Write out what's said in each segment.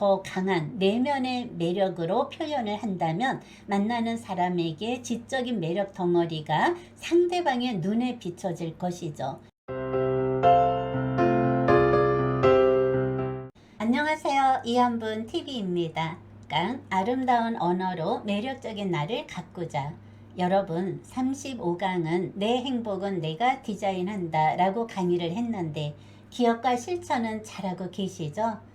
더 강한 내면의 매력으로 표현을 한다면 만나는 사람에게 지적인 매력 덩어리가 상대방의 눈에 비춰질 것이죠. 안녕하세요. 이한분 TV입니다. 깡 아름다운 언어로 매력적인 나를 가꾸자. 여러분, 35강은 내 행복은 내가 디자인한다 라고 강의를 했는데 기억과 실천은 잘하고 계시죠?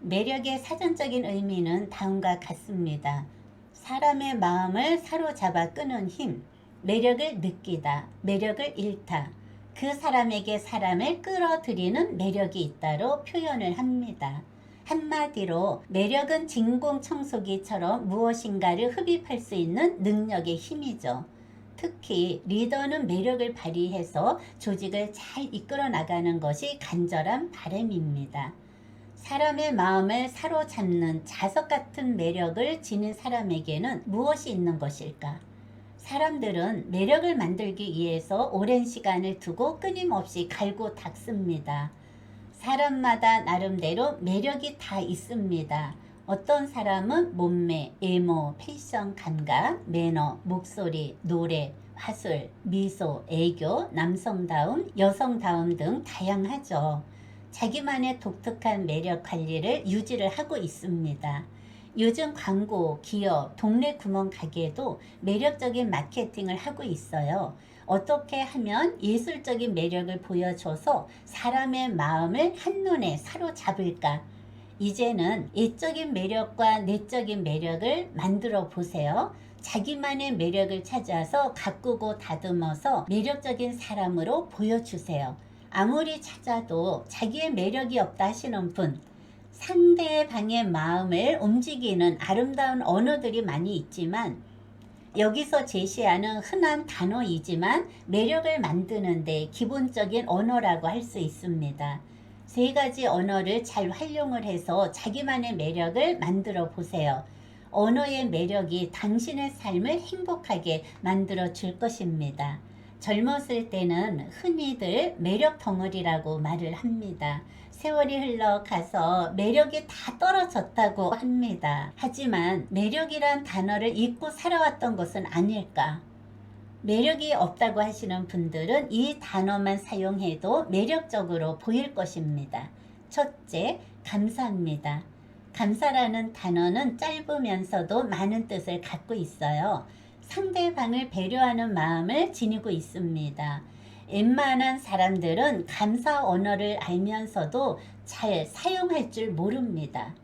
매력의 사전적인 의미는 다음과 같습니다. 사람의 마음을 사로잡아 끄는 힘, 매력을 느끼다, 매력을 잃다, 그 사람에게 사람을 끌어들이는 매력이 있다로 표현을 합니다. 한마디로 매력은 진공청소기처럼 무엇인가를 흡입할 수 있는 능력의 힘이죠. 특히 리더는 매력을 발휘해서 조직을 잘 이끌어 나가는 것이 간절한 바람입니다. 사람의 마음을 사로잡는 자석 같은 매력을 지닌 사람에게는 무엇이 있는 것일까? 사람들은 매력을 만들기 위해서 오랜 시간을 두고 끊임없이 갈고 닦습니다. 사람마다 나름대로 매력이 다 있습니다. 어떤 사람은 몸매, 외모, 패션, 감각, 매너, 목소리, 노래, 화술, 미소, 애교, 남성다움, 여성다움 등 다양하죠. 자기만의 독특한 매력 관리를 유지를 하고 있습니다. 요즘 광고, 기업, 동네 구멍 가게도 매력적인 마케팅을 하고 있어요. 어떻게 하면 예술적인 매력을 보여줘서 사람의 마음을 한눈에 사로잡을까? 이제는 외적인 매력과 내적인 매력을 만들어 보세요. 자기만의 매력을 찾아서 가꾸고 다듬어서 매력적인 사람으로 보여주세요. 아무리 찾아도 자기의 매력이 없다 하시는 분, 상대방의 마음을 움직이는 아름다운 언어들이 많이 있지만 여기서 제시하는 흔한 단어이지만 매력을 만드는데 기본적인 언어라고 할 수 있습니다. 세 가지 언어를 잘 활용을 해서 자기만의 매력을 만들어 보세요. 언어의 매력이 당신의 삶을 행복하게 만들어 줄 것입니다. 젊었을 때는 흔히들 매력 덩어리라고 말을 합니다. 세월이 흘러가서 매력이 다 떨어졌다고 합니다. 하지만 매력이란 단어를 잊고 살아왔던 것은 아닐까? 매력이 없다고 하시는 분들은 이 단어만 사용해도 매력적으로 보일 것입니다. 첫째, 감사합니다. 감사라는 단어는 짧으면서도 많은 뜻을 갖고 있어요. 상대방을 배려하는 마음을 지니고 있습니다. 웬만한 사람들은 감사 언어를 알면서도 잘 사용할 줄 모릅니다.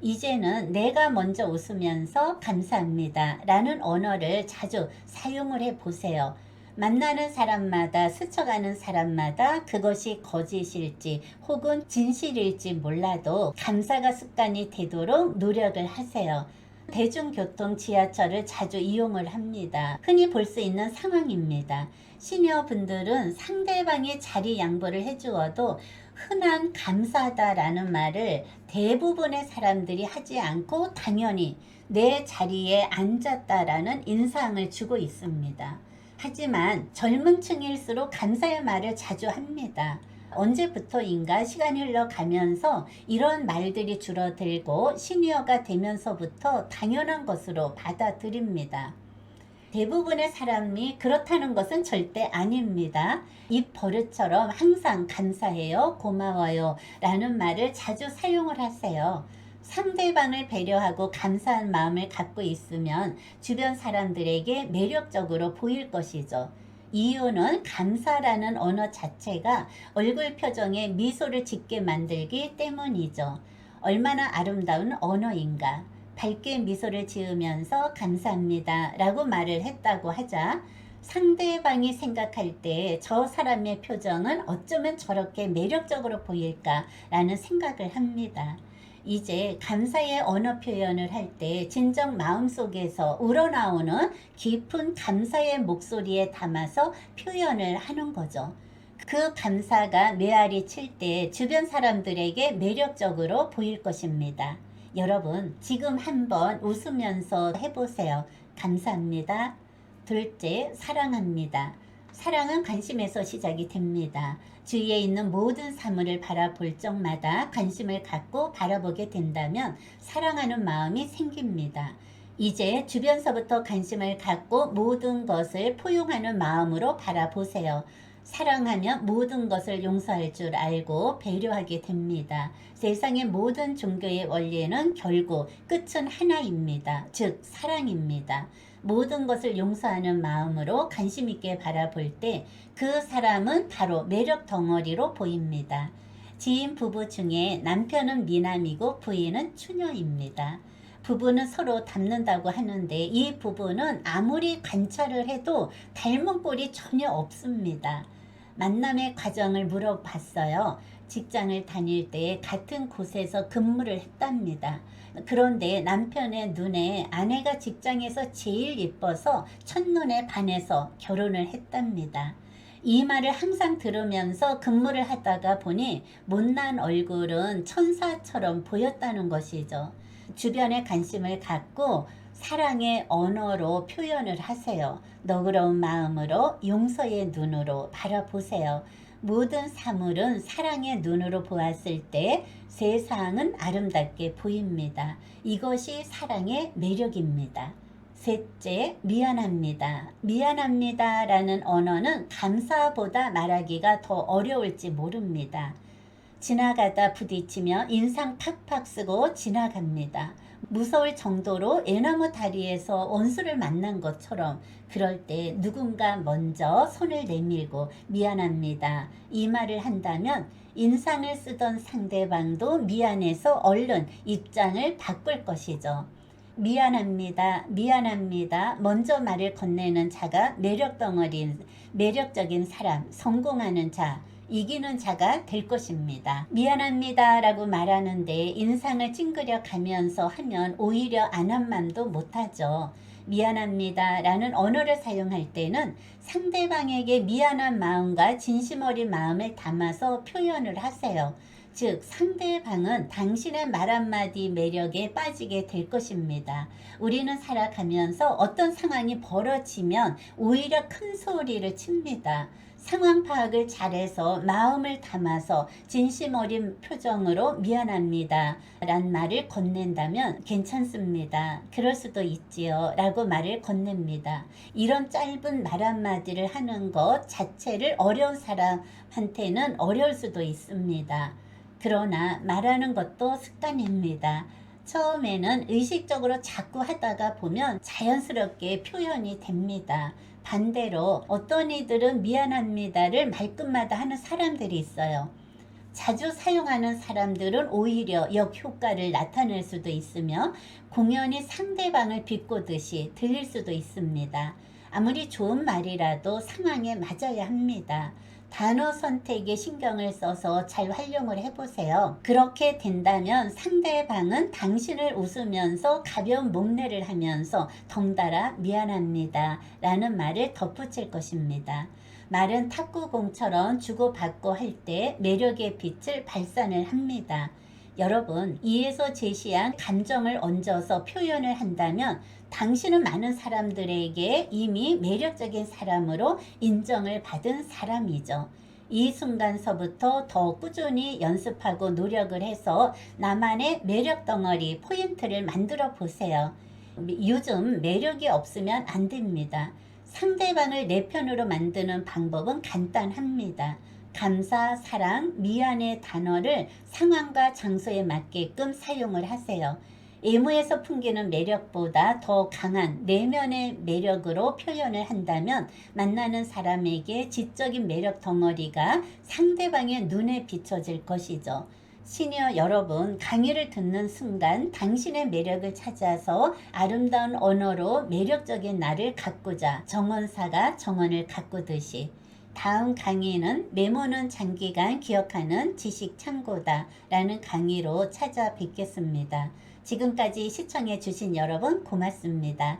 이제는 내가 먼저 웃으면서 감사합니다 라는 언어를 자주 사용을 해 보세요. 만나는 사람마다 스쳐가는 사람마다 그것이 거짓일지 혹은 진실일지 몰라도 감사가 습관이 되도록 노력을 하세요. 대중교통 지하철을 자주 이용을 합니다. 흔히 볼 수 있는 상황입니다. 시니어 분들은 상대방의 자리 양보를 해주어도 흔한 감사하다라는 말을 대부분의 사람들이 하지 않고 당연히 내 자리에 앉았다라는 인상을 주고 있습니다. 하지만 젊은 층일수록 감사의 말을 자주 합니다. 언제부터인가 시간이 흘러가면서 이런 말들이 줄어들고 시니어가 되면서부터 당연한 것으로 받아들입니다. 대부분의 사람이 그렇다는 것은 절대 아닙니다. 입 버릇처럼 항상 감사해요, 고마워요 라는 말을 자주 사용을 하세요. 상대방을 배려하고 감사한 마음을 갖고 있으면 주변 사람들에게 매력적으로 보일 것이죠. 이유는 감사라는 언어 자체가 얼굴 표정에 미소를 짓게 만들기 때문이죠. 얼마나 아름다운 언어인가. 밝게 미소를 지으면서 감사합니다 라고 말을 했다고 하자 상대방이 생각할 때 저 사람의 표정은 어쩌면 저렇게 매력적으로 보일까 라는 생각을 합니다. 이제 감사의 언어 표현을 할 때 진정 마음속에서 우러나오는 깊은 감사의 목소리에 담아서 표현을 하는 거죠. 그 감사가 메아리 칠 때 주변 사람들에게 매력적으로 보일 것입니다. 여러분, 지금 한번 웃으면서 해보세요. 감사합니다. 둘째, 사랑합니다. 사랑은 관심에서 시작이 됩니다. 주위에 있는 모든 사물을 바라볼 적마다 관심을 갖고 바라보게 된다면 사랑하는 마음이 생깁니다. 이제 주변서부터 관심을 갖고 모든 것을 포용하는 마음으로 바라보세요. 사랑하면 모든 것을 용서할 줄 알고 배려하게 됩니다. 세상의 모든 종교의 원리는 결국 끝은 하나입니다. 즉, 사랑입니다. 모든 것을 용서하는 마음으로 관심 있게 바라볼 때 그 사람은 바로 매력 덩어리로 보입니다. 지인 부부 중에 남편은 미남이고 부인은 추녀입니다. 부부는 서로 닮는다고 하는데 이 부부는 아무리 관찰을 해도 닮은 꼴이 전혀 없습니다. 만남의 과정을 물어봤어요. 직장을 다닐 때 같은 곳에서 근무를 했답니다. 그런데 남편의 눈에 아내가 직장에서 제일 예뻐서 첫눈에 반해서 결혼을 했답니다. 이 말을 항상 들으면서 근무를 하다가 보니 못난 얼굴은 천사처럼 보였다는 것이죠. 주변에 관심을 갖고 사랑의 언어로 표현을 하세요. 너그러운 마음으로 용서의 눈으로 바라보세요. 모든 사물은 사랑의 눈으로 보았을 때 세상은 아름답게 보입니다. 이것이 사랑의 매력입니다. 셋째, 미안합니다. 미안합니다. 라는 언어는 감사보다 말하기가 더 어려울지 모릅니다. 지나가다 부딪히며 인상 팍팍 쓰고 지나갑니다. 무서울 정도로 애나무 다리에서 원수를 만난 것처럼 그럴 때 누군가 먼저 손을 내밀고 미안합니다. 이 말을 한다면 인상을 쓰던 상대방도 미안해서 얼른 입장을 바꿀 것이죠. 미안합니다. 미안합니다. 먼저 말을 건네는 자가 매력 덩어리인 매력적인 사람, 성공하는 자, 이기는 자가 될 것입니다. 미안합니다. 라고 말하는데 인상을 찡그려 가면서 하면 오히려 안 한 맘도 못하죠. 미안합니다. 라는 언어를 사용할 때는 상대방에게 미안한 마음과 진심 어린 마음을 담아서 표현을 하세요. 즉, 상대방은 당신의 말 한마디 매력에 빠지게 될 것입니다. 우리는 살아가면서 어떤 상황이 벌어지면 오히려 큰 소리를 칩니다. 상황 파악을 잘해서 마음을 담아서 진심 어린 표정으로 미안합니다. 란 말을 건넨다면 괜찮습니다. 그럴 수도 있지요. 라고 말을 건넵니다. 이런 짧은 말 한마디를 하는 것 자체를 어려운 사람한테는 어려울 수도 있습니다. 그러나 말하는 것도 습관입니다. 처음에는 의식적으로 자꾸 하다가 보면 자연스럽게 표현이 됩니다. 반대로 어떤 이들은 미안합니다를 말끝마다 하는 사람들이 있어요. 자주 사용하는 사람들은 오히려 역효과를 나타낼 수도 있으며 공연히 상대방을 비꼬듯이 들릴 수도 있습니다. 아무리 좋은 말이라도 상황에 맞아야 합니다. 단어 선택에 신경을 써서 잘 활용을 해보세요. 그렇게 된다면 상대방은 당신을 웃으면서 가벼운 목례를 하면서 덩달아 미안합니다. 라는 말을 덧붙일 것입니다. 말은 탁구공처럼 주고받고 할 때 매력의 빛을 발산을 합니다. 여러분, 이에서 제시한 감정을 얹어서 표현을 한다면 당신은 많은 사람들에게 이미 매력적인 사람으로 인정을 받은 사람이죠. 이 순간서부터 더 꾸준히 연습하고 노력을 해서 나만의 매력 덩어리 포인트를 만들어 보세요. 요즘 매력이 없으면 안 됩니다. 상대방을 내 편으로 만드는 방법은 간단합니다. 감사, 사랑, 미안의 단어를 상황과 장소에 맞게끔 사용을 하세요. 외모에서 풍기는 매력보다 더 강한 내면의 매력으로 표현을 한다면 만나는 사람에게 지적인 매력 덩어리가 상대방의 눈에 비춰질 것이죠. 시니어 여러분, 강의를 듣는 순간 당신의 매력을 찾아서 아름다운 언어로 매력적인 나를 가꾸자 정원사가 정원을 가꾸듯이 다음 강의는 메모는 장기간 기억하는 지식 창고다 라는 강의로 찾아뵙겠습니다. 지금까지 시청해 주신 여러분 고맙습니다.